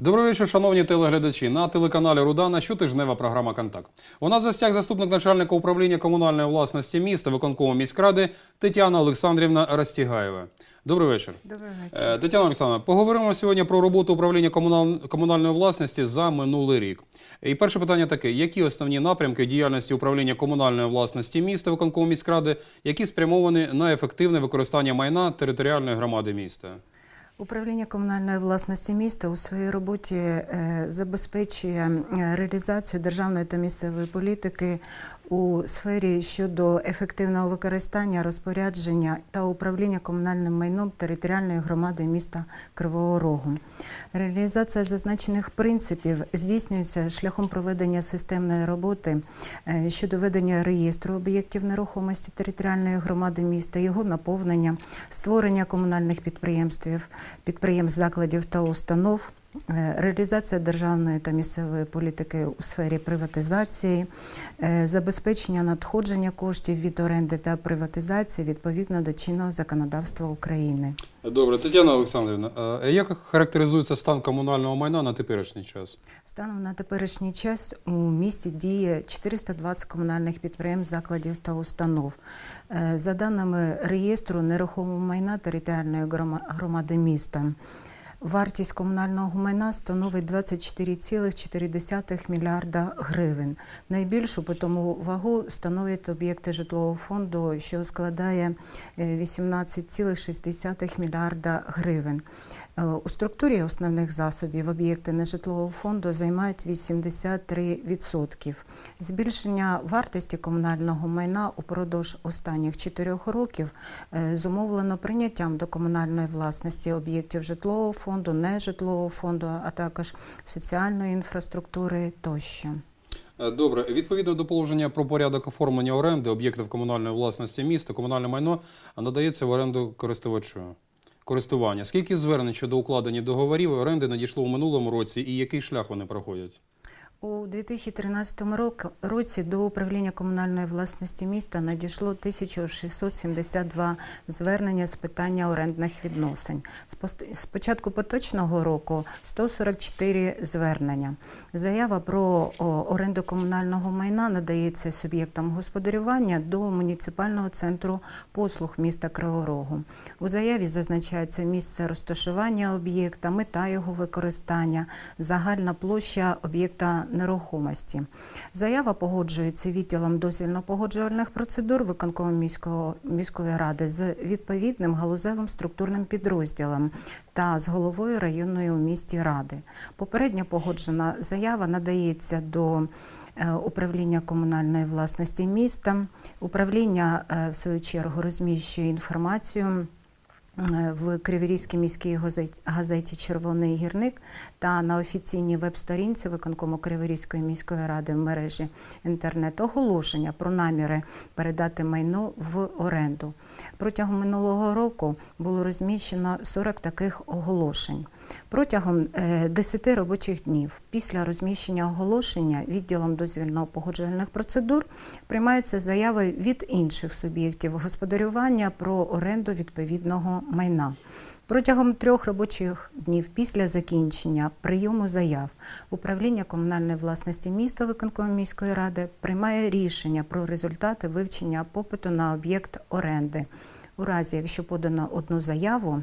Добрий вечір, шановні телеглядачі. На телеканалі Рудана щотижнева програма Контакт. У нас в гостях заступник начальника управління комунальної власності міста виконкому міськради Тетяна Олександрівна Растігаєва. Добрий вечір. Добрий вечір. Е, Тетяна Олександровна, поговоримо сьогодні про роботу управління комунальної власності за минулий рік. І перше питання таке: які основні напрямки діяльності управління комунальної власності міста виконкому міськради, які спрямовані на ефективне використання майна територіальної громади міста? Управління комунальної власності міста у своїй роботі е, забезпечує е, реалізацію державної та місцевої політики у сфері щодо ефективного використання, розпорядження та управління комунальним майном територіальної громади міста Кривого Рогу. Реалізація зазначених принципів здійснюється шляхом проведення системної роботи е, щодо ведення реєстру об'єктів нерухомості територіальної громади міста, його наповнення, створення комунальних підприємств, підприємств, закладів та установ. Е, Реалізація державної та місцевої політики у сфері приватизації, е, забезпечення надходження коштів від оренди та приватизації відповідно до чинного законодавства України. Добре, Тетяна Олександрівна, як характеризується стан комунального майна на теперішній час? Станом на теперішній час у місті діє 420 комунальних підприємств, закладів та установ. Е, За даними реєстру нерухомого майна територіальної громади міста, вартість комунального майна становить 24,4 мільярда гривень. Найбільшу питому вагу становлять об'єкти житлового фонду, що складає е, 18,6 мільярда гривень. Е, У структурі основних засобів об'єкти нежитлового фонду займають 83%. Збільшення вартості комунального майна упродовж останніх чотирьох років е, зумовлено прийняттям до комунальної власності об'єктів житлового фонду, нежитлового фонду, а також соціальної інфраструктури тощо. Е, Добре, відповідно до положення про порядок оформлення оренди об'єктів комунальної власності міста, комунальне майно надається в оренду користувачу. Користування. Скільки звернень щодо укладення договорів оренди надійшло у минулому році і який шлях вони проходять? У 2013 рок- році до управління комунальної власності міста надійшло 1672 звернення з питання орендних відносин. З початку поточного року 144 звернення. Заява про оренду комунального майна надається суб'єктам господарювання до муніципального центру послуг міста Кривого Рогу. У заяві зазначається місце розташування об'єкта, мета його використання, загальна площа об'єкта нерухомості. Заява погоджується відділом дозвільно-погоджувальних процедур виконкому міського міської ради з відповідним галузевим структурним підрозділом та з головою районної у місті ради. Попередньо погоджена заява надається до е, управління комунальної власності міста. Управління, е, в свою чергу, розміщує інформацію. Е, В Криворізькій міській газеті- Червоний гірник та на офіційній веб-сторінці виконкому Криворізької міської ради в мережі інтернет оголошення про наміри передати майно в оренду. Протягом минулого року було розміщено 40 таких оголошень. Протягом е, 10 робочих днів після розміщення оголошення відділом дозвільно-погоджувальних процедур приймаються заяви від інших суб'єктів господарювання про оренду відповідного майна. Протягом трьох робочих днів після закінчення прийому заяв управління комунальної власності міста виконкому міської ради приймає рішення про результати вивчення попиту на об'єкт оренди. У разі, якщо подано одну заяву,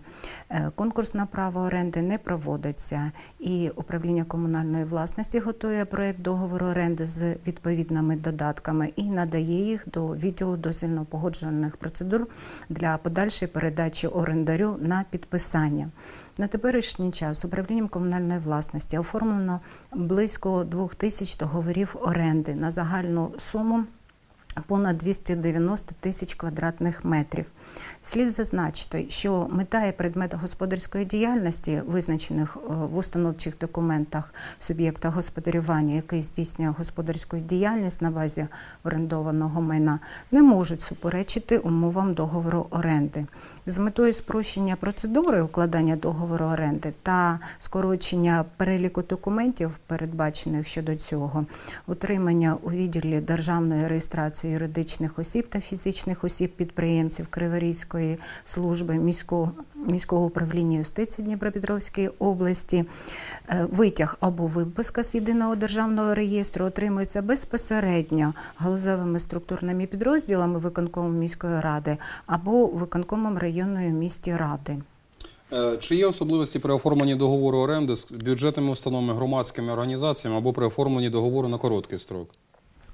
е, конкурс на право оренди не проводиться, і управління комунальної власності готує проект договору оренди з відповідними додатками і надає їх до відділу дозвільно-погоджувальних процедур для подальшої передачі орендарю на підписання. На теперішній час управлінням комунальної власності оформлено близько двох тисяч договорів оренди на загальну суму понад 290 тисяч квадратних метрів. Слід зазначити, що мета і предмет господарської діяльності, визначених е, в установчих документах суб'єкта господарювання, який здійснює господарську діяльність на базі орендованого майна, не можуть суперечити умовам договору оренди. З метою спрощення процедури укладання договору оренди та скорочення переліку документів, передбачених щодо цього, утримання у відділі державної реєстрації юридичних осіб та фізичних осіб підприємців Криворізької служби міського, міського управління юстиції Дніпропетровської області Е, Витяг або виписка з єдиного державного реєстру отримується безпосередньо галузевими структурними підрозділами виконкому міської ради або виконкомом районної місті ради. Е, Чи є особливості при оформленні договору оренди з бюджетними установами, громадськими організаціями або при оформленні договору на короткий строк?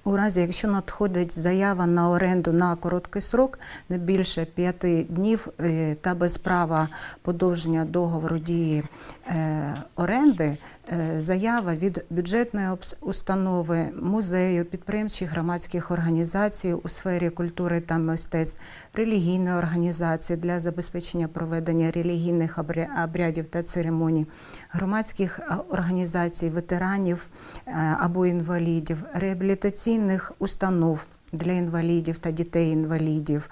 У разі, якщо надходить заява на оренду на короткий срок, не більше п'яти днів е, та без права подовження договору дії е, оренди, е, заява від бюджетної установи, музею, підприємств чи громадських організацій у сфері культури та мистецтв, релігійної організації для забезпечення проведення релігійних обрядів та церемоній, громадських організацій, ветеранів або інвалідів, реабілітаційних установ для інвалідів та дітей-інвалідів,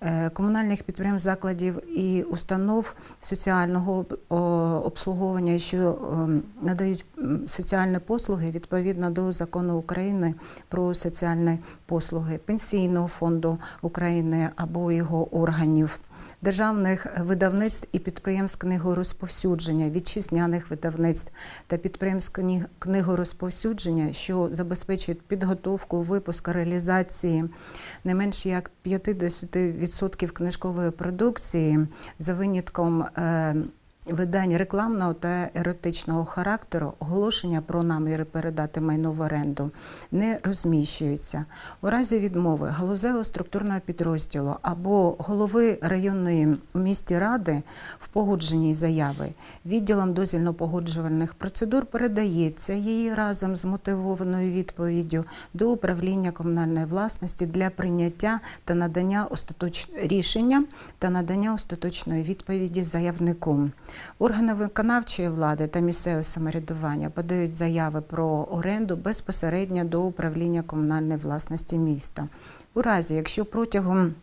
е, комунальних підприємств, закладів і установ соціального обслуговування, що ем, надають соціальні послуги відповідно до закону України про соціальні послуги, пенсійного фонду України або його органів. Державних видавництв і підприємств книгорозповсюдження, вітчизняних видавництв та підприємств книгорозповсюдження, що забезпечують підготовку, випуск, реалізації не менш як 50% книжкової продукції за винятком е, видань рекламного та еротичного характеру, оголошення про наміри передати майно в оренду не розміщуються. У разі відмови галузевого структурного підрозділу або голови районної місті ради в погодженій заяви відділом дозвільно-погоджувальних процедур передається її разом з мотивованою відповіддю до управління комунальної власності для прийняття та надання остаточ... рішення та надання остаточної відповіді заявнику. Органи виконавчої влади та місцеве самоврядування подають заяви про оренду безпосередньо до управління комунальної власності міста. У разі, якщо протягом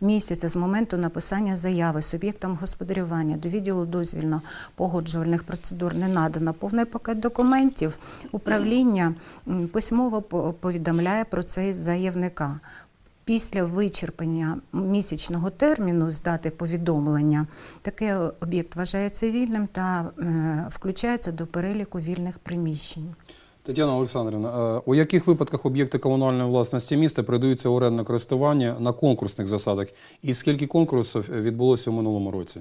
місяця з моменту написання заяви суб'єктам господарювання до відділу дозвільно погоджувальних процедур не надано повний пакет документів, управління письмово повідомляє про це заявника. Після вичерпання місячного терміну з дати повідомлення такий об'єкт вважається вільним та е, включається до переліку вільних приміщень. Тетяна Олександрівна, е, у яких випадках об'єкти комунальної власності міста передаються орендне користування на конкурсних засадах? І скільки конкурсів відбулося у минулому році?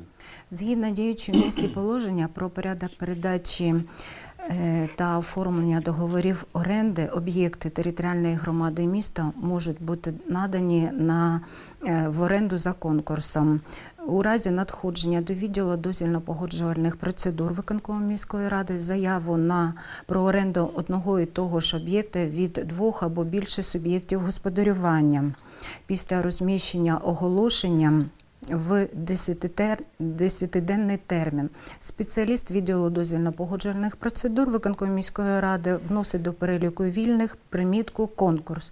Згідно діючого місті положення про порядок передачі та оформлення договорів оренди, об'єкти територіальної громади міста можуть бути надані на, е, в оренду за конкурсом. У разі надходження до відділу дозвільно-погоджувальних процедур виконкому міської ради заяву на про оренду одного і того ж об'єкта від двох або більше суб'єктів господарювання після розміщення оголошення в 10-тер- 10-денний термін. Спеціаліст відділу дозвільно-погоджувальних процедур виконкому міської ради вносить до переліку вільних примітку конкурс.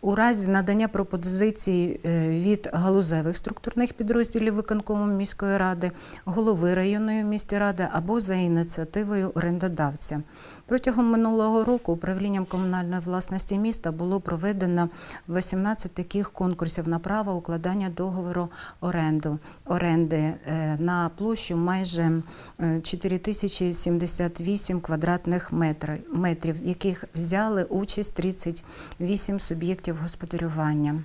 У разі надання пропозицій е, від галузевих структурних підрозділів виконкому міської ради, голови районної місті ради або за ініціативою орендодавця. Протягом минулого року управлінням комунальної власності міста було проведено 18 таких конкурсів на право укладання договору оренду, оренди е, на площу майже е, 4078 квадратних метрів, в яких взяли участь 38 суб'єктів господарювання.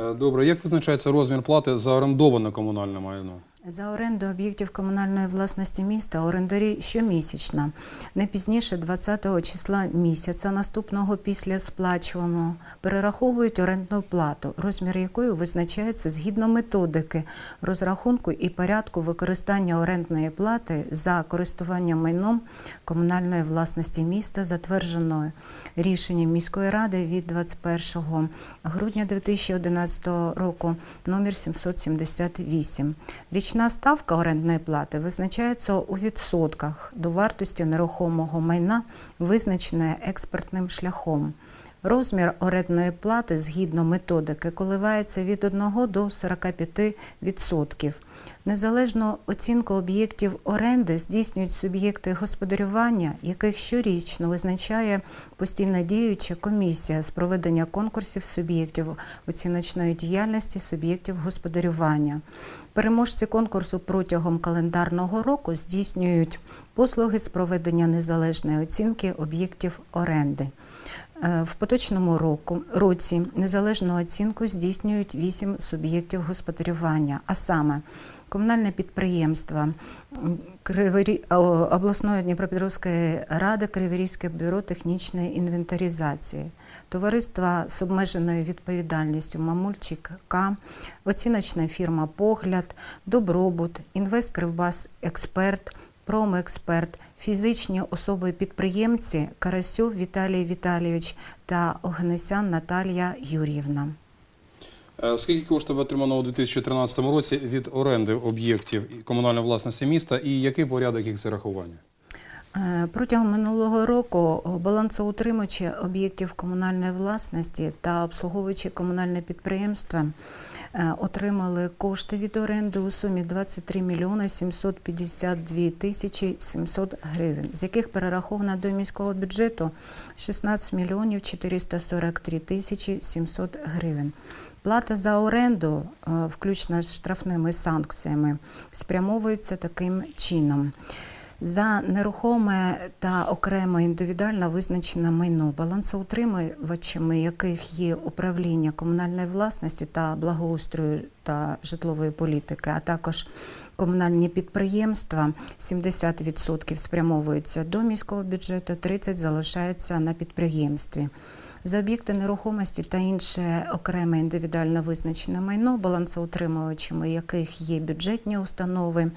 Е, Добре, як визначається розмір плати за орендоване комунальне майно? За оренду об'єктів комунальної власності міста орендарі щомісячно, не пізніше 20 числа місяця наступного після сплачуваного, перераховують орендну плату, розмір якої визначається згідно методики розрахунку і порядку використання орендної плати за користування майном комунальної власності міста, затвердженою рішенням міської ради від 21 грудня 2011 року номер 778. Річна ставка орендної плати визначається у відсотках до вартості нерухомого майна, визначеної експертним шляхом. Розмір орендної плати згідно методики коливається від 1 до 45%. Незалежну оцінку об'єктів оренди здійснюють суб'єкти господарювання, яких щорічно визначає постійно діюча комісія з проведення конкурсів суб'єктів оціночної діяльності суб'єктів господарювання. Переможці конкурсу протягом календарного року здійснюють послуги з проведення незалежної оцінки об'єктів оренди. Е, В поточному року, році незалежну оцінку здійснюють вісім суб'єктів господарювання, а саме комунальне підприємство обласної Дніпропетровської ради Криворізьке бюро технічної інвентаризації, товариство з обмеженою відповідальністю Мамульчик К, оціночна фірма Погляд, Добробут, Інвест Кривбас Експерт. Промексперт, фізичні особи-підприємці Карасюк Віталій Віталійович та Огнесян Наталія Юр'ївна. Е, Скільки коштів отримано у 2013 році від оренди об'єктів комунальної власності міста і який порядок їх зарахування? Е, Протягом минулого року балансоутримувачі об'єктів комунальної власності та обслуговуючі комунальне підприємства отримали кошти від оренди у сумі 23 мільйони 752 тисячі 700 гривень, з яких перераховано до міського бюджету 16 мільйонів 443 тисячі 700 гривень. Плата за оренду, е, включно з штрафними санкціями, спрямовується таким чином. За нерухоме та окремо індивідуально визначене майно, балансоутримувачами яких є управління комунальної власності та благоустрою та житлової політики, а також комунальні підприємства, 70% спрямовуються до міського бюджету, 30% залишається на підприємстві. За об'єкти нерухомості та інше окреме індивідуально визначене майно, балансоутримувачами яких є бюджетні установи,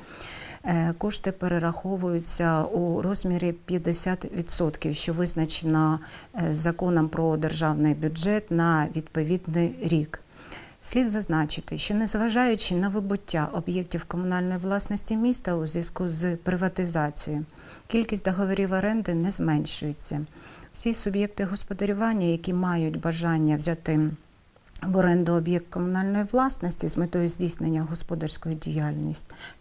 Кошти перераховуються у розмірі 50%, що визначено е, законом про державний бюджет на відповідний рік. Слід зазначити, що незважаючи на вибуття об'єктів комунальної власності міста у зв'язку з приватизацією, кількість договорів оренди не зменшується. Всі суб'єкти господарювання, які мають бажання взяти в оренду об'єкт комунальної власності з метою здійснення господарської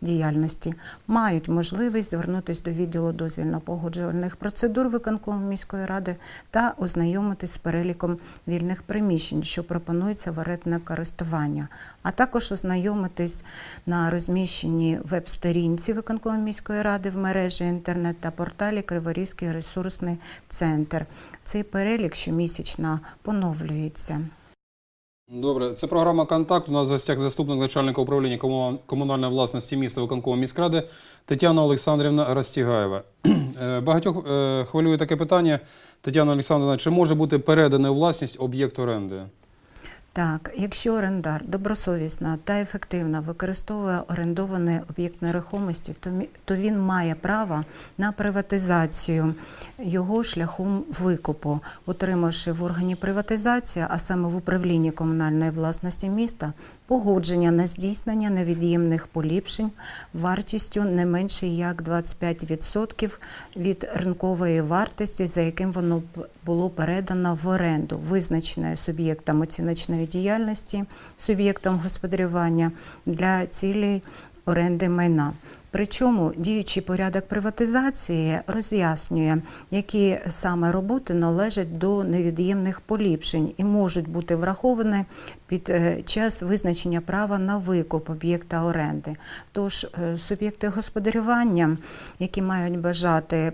діяльності, мають можливість звернутися до відділу дозвільно-погоджувальних процедур виконкому міської ради та ознайомитись з переліком вільних приміщень, що пропонується в орендне користування, а також ознайомитись на розміщенні веб-сторінці виконкому міської ради в мережі інтернет та порталі Криворізький ресурсний центр. Цей перелік щомісячно поновлюється. Добре, це програма Контакт. У нас гостях заступник начальника управління кому- комунальної власності міста виконкому міськради Тетяна Олександрівна Растігаєва. Е, Багатьох е, хвилює таке питання. Тетяна Олександрівна, чи може бути передана власність об'єкт оренди? Так, якщо орендар добросовісно та ефективно використовує орендований об'єкт нерухомості, то, він має право на приватизацію його шляхом викупу, отримавши в органі приватизації, а саме в управлінні комунальної власності міста, погодження на здійснення невід'ємних поліпшень вартістю не менше як 25% від ринкової вартості, за яким воно було передано в оренду, визначене суб'єктом оціночної діяльності, суб'єктом господарювання для цілей оренди майна. Причому діючий порядок приватизації роз'яснює, які саме роботи належать до невід'ємних поліпшень і можуть бути враховані під е, час визначення права на викуп об'єкта оренди. Тож е, суб'єкти господарювання, які мають бажати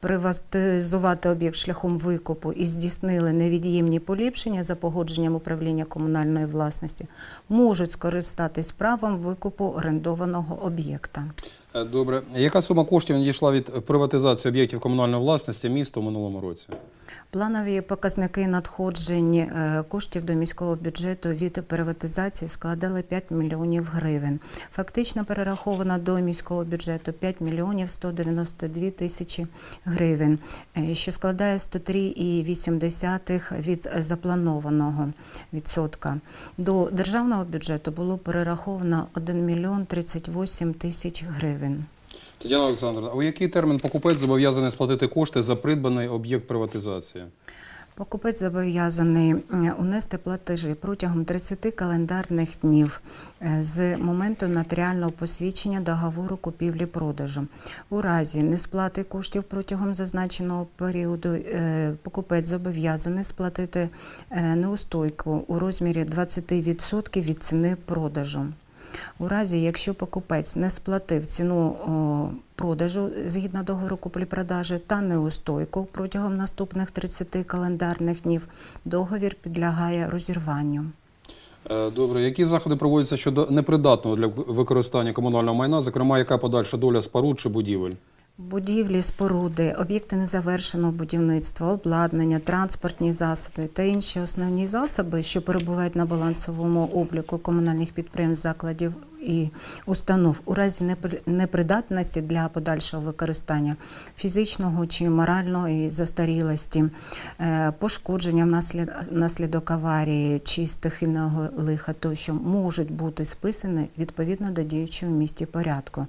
приватизувати об'єкт шляхом викупу і здійснили невід'ємні поліпшення за погодженням управління комунальної власності, можуть скористатись правом викупу орендованого об'єкта. Е, Добре. Яка сума коштів надійшла від приватизації об'єктів комунальної власності міста у минулому році? Планові показники надходжень е, коштів до міського бюджету від приватизації складали 5 мільйонів гривень. Фактично перераховано до міського бюджету 5 мільйонів 192 тисячі гривень, е, що складає 103,8 від запланованого відсотка. До державного бюджету було перераховано 1 мільйон 38 тисяч гривень. Тетяна Олександровна, у який термін покупець зобов'язаний сплатити кошти за придбаний об'єкт приватизації? Покупець зобов'язаний унести платежі протягом 30 календарних днів е, з моменту нотаріального посвідчення договору купівлі-продажу. У разі несплати коштів протягом зазначеного періоду е, покупець зобов'язаний сплатити е, неустойку у розмірі 20% від ціни продажу. У разі, якщо покупець не сплатив ціну продажу згідно договору куплі-продажі та неустойку протягом наступних 30 календарних днів, договір підлягає розірванню. Е, Добре, які заходи проводяться щодо непридатного для використання комунального майна, зокрема, яка подальша доля споруд чи будівель? Будівлі, споруди, об'єкти незавершеного будівництва, обладнання, транспортні засоби та інші основні засоби, що перебувають на балансовому обліку комунальних підприємств, закладів і установ у разі непридатності для подальшого використання фізичного чи моральної застарілості, е, пошкодження внаслідок аварії чи стихійного лиха, тощо можуть бути списані відповідно до діючого в місті порядку.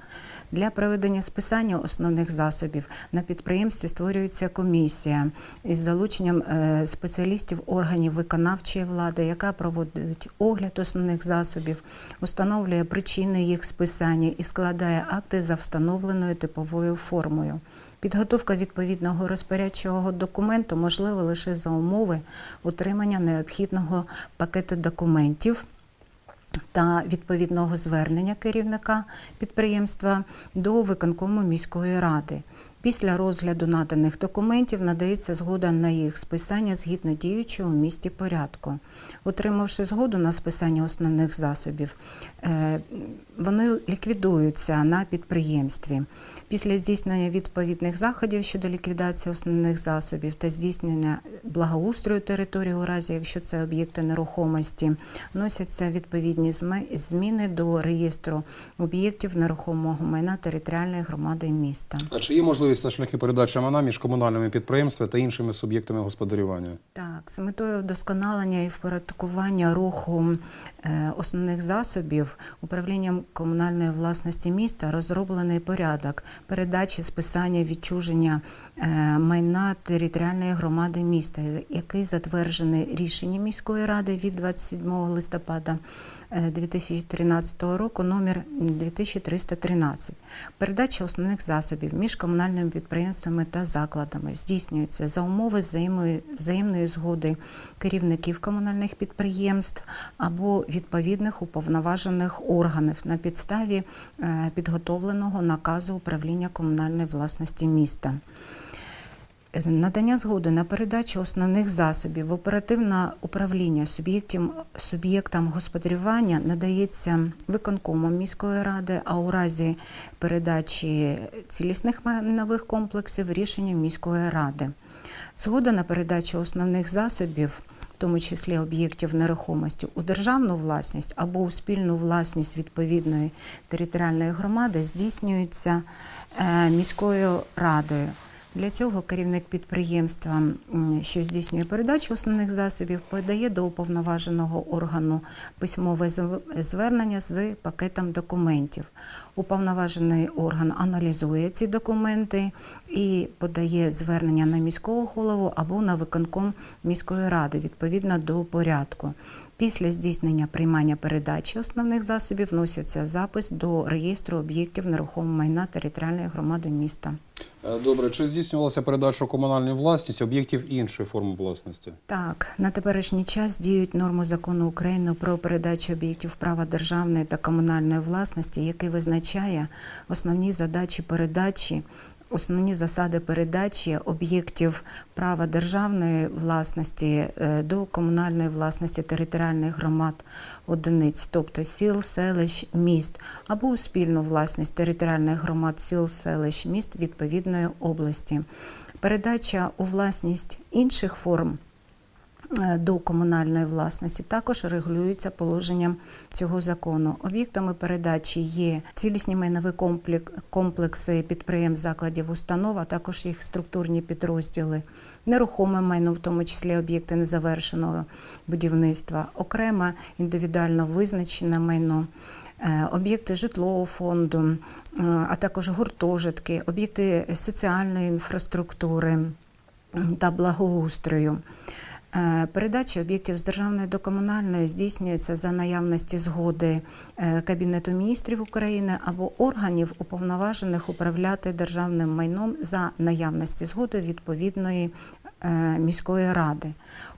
Для проведення списання основних засобів на підприємстві створюється комісія із залученням е, спеціалістів органів виконавчої влади, яка проводить огляд основних засобів, установлює причини їх списання і складає акти за встановленою типовою формою. Підготовка відповідного розпорядчого документу можлива лише за умови утримання необхідного пакету документів та відповідного звернення керівника підприємства до виконкому міської ради. Після розгляду наданих документів надається згода на їх списання згідно діючого в місті порядку. Отримавши згоду на списання основних засобів, е, вони ліквідуються на підприємстві. Після здійснення відповідних заходів щодо ліквідації основних засобів та здійснення благоустрою території у разі, якщо це об'єкти нерухомості, вносяться відповідні зміни до реєстру об'єктів нерухомого майна територіальної громади міста. А чи є можливість та шляхи передачі мана між комунальними підприємствами та іншими суб'єктами господарювання? Так, з метою вдосконалення і впорядкування руху основних засобів управлінням комунальної власності міста розроблений порядок передачі списання відчуження е, майна територіальної громади міста, який затверджений рішенням міської ради від 27 листопада. е, 2013 року номер 2313. Передача основних засобів між комунальними підприємствами та закладами здійснюється за умови взаємної згоди керівників комунальних підприємств або відповідних уповноважених органів на підставі е, підготовленого наказу управління комунальної власності міста. Е, Надання згоди на передачу основних засобів в оперативне управління суб'єктам, господарювання надається виконкомом міської ради, а у разі передачі цілісних майнових комплексів рішенням міської ради. Згода на передачу основних засобів, тому числі об'єктів нерухомості, у державну власність або у спільну власність відповідної територіальної громади здійснюється е, міською радою. Для цього керівник підприємства, що здійснює передачу основних засобів, подає до уповноваженого органу письмове звернення з пакетом документів. Уповноважений орган аналізує ці документи і подає звернення на міського голову або на виконком міської ради відповідно до порядку. Після здійснення приймання передачі основних засобів вноситься запис до реєстру об'єктів нерухомого майна територіальної громади міста. Е, Добре, чи здійснювалася передача у комунальну власність об'єктів іншої форми власності? Так, на теперішній час діють норми закону України про передачу об'єктів права державної та комунальної власності, який визначає основні задачі передачі. Основні засади передачі об'єктів права державної власності е, до комунальної власності територіальних громад одиниць, тобто сіл, селищ, міст, або у спільну власність територіальних громад сіл, селищ, міст відповідної області. Передача у власність інших форм до комунальної власності також регулюється положенням цього закону. Об'єктами передачі є цілісні майнові комплекси підприємств, закладів, установ, а також їх структурні підрозділи, нерухоме майно, в тому числі об'єкти незавершеного будівництва, окремо індивідуально визначене майно. е, Об'єкти житлового фонду, е, а також гуртожитки, об'єкти соціальної інфраструктури, та благоустрою. Е, Передача об'єктів з державної до комунальної здійснюється за наявності згоди е, Кабінету міністрів України або органів, уповноважених управляти державним майном за наявності згоди відповідної міської ради.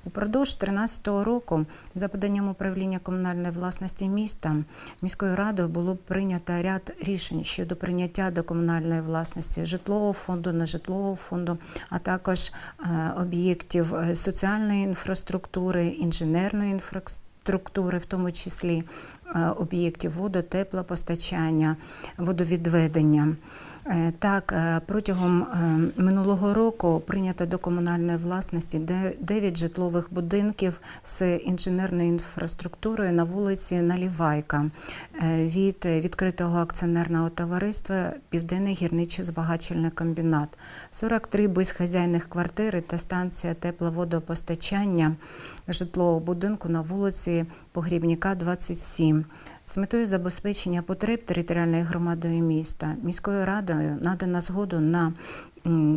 Упродовж 2013 року, за поданням управління комунальної власності міста, міською радою було прийнято ряд рішень щодо прийняття до комунальної власності житлового фонду, нежитлового фонду, а також е, об'єктів е, соціальної інфраструктури, інженерної інфраструктури, в тому числі е, об'єктів водо, теплопостачання, водовідведення. Е, Так, е, протягом е, минулого року прийнято до комунальної власності 9 житлових будинків з інженерною інфраструктурою на вулиці Налівайка е, від відкритого акціонерного товариства Південний гірничо-збагачельний комбінат, 43 безхазяйних квартири та станція тепловодопостачання житлового будинку на вулиці Погрібніка, 27. З метою забезпечення потреб територіальної громадою міста міською радою надана згоду на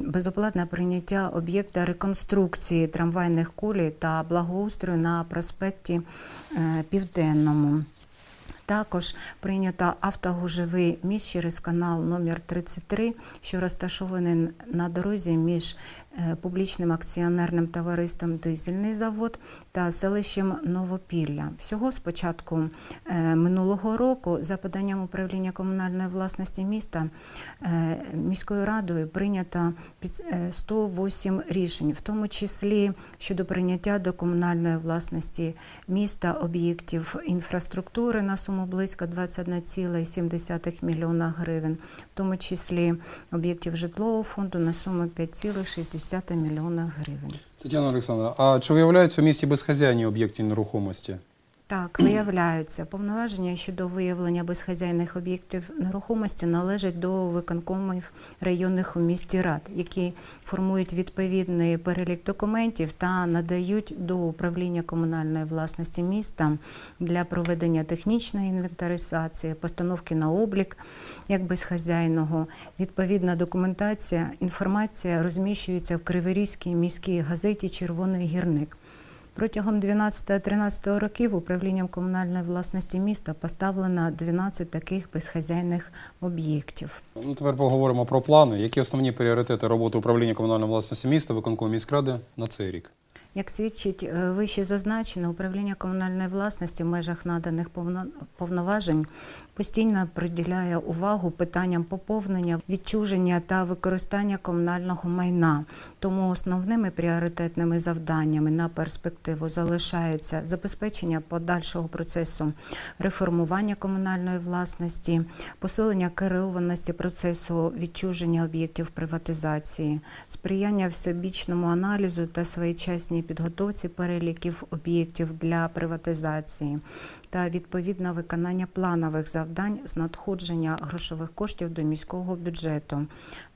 безоплатне прийняття об'єкта реконструкції трамвайних колій та благоустрою на проспекті е, Південному. Також прийнято автогужевий міст через канал номер 33, що розташований на дорозі між е, публічним акціонерним товариством Дизельний завод та селищем Новопілля. Всього з початку е, минулого року, за поданням управління комунальної власності міста, е, міською радою прийнято під- е, 108 рішень, в тому числі щодо прийняття до комунальної власності міста об'єктів інфраструктури на суму близько 21,7 мільйона гривень, в тому числі об'єктів житлового фонду на суму 5,6 мільйона гривень. Тетяна Олександровна, а чи виявляються в місті безхазяйні об'єкти нерухомості? Так, виявляються повноваження щодо виявлення безхазяйних об'єктів нерухомості належать до виконкомів районних у місті рад, які формують відповідний перелік документів та надають до управління комунальної власності міста для проведення технічної інвентаризації, постановки на облік як безхазяйного. Відповідна документація, інформація розміщується в Криворізькій міській газеті Червоний гірник. Протягом 12-13 років управлінням комунальної власності міста поставлено 12 таких безхазяйних об'єктів. Ну, тепер поговоримо про плани. Які основні пріоритети роботи управління комунальної власності міста, виконкому міськради на цей рік? Як свідчить е, вище зазначено, управління комунальної власності в межах наданих повноважень постійно приділяє увагу питанням поповнення, відчуження та використання комунального майна. Тому основними пріоритетними завданнями на перспективу залишається забезпечення подальшого процесу реформування комунальної власності, посилення керованості процесу відчуження об'єктів приватизації, сприяння всебічному аналізу та своєчасній підготовці переліків об'єктів для приватизації та відповідне виконання планових завдань з надходження грошових коштів до міського бюджету,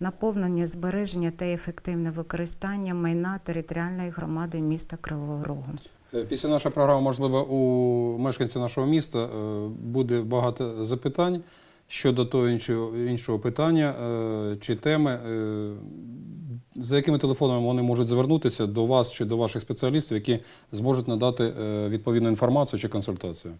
наповнення збереження та ефективне використання майна територіальної громади міста Кривого Рогу. Е, Після нашої програми, можливо, у мешканців нашого міста е, буде багато запитань щодо того іншого, іншого питання е, чи теми. За якими телефонами вони можуть звернутися до вас чи до ваших спеціалістів, які зможуть надати е, відповідну інформацію чи консультацію?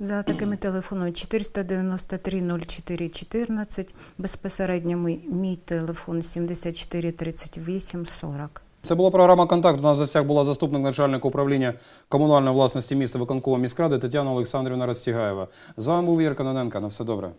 За такими телефонами 493 04 14, безпосередньо мій, телефон 74 38 40. Це була програма Контакт. У нас в гостях була заступник начальника управління комунальної власності міста виконкова міськради Тетяна Олександрівна Розтігаєва. З вами був Ігор Кононенко. На все добре.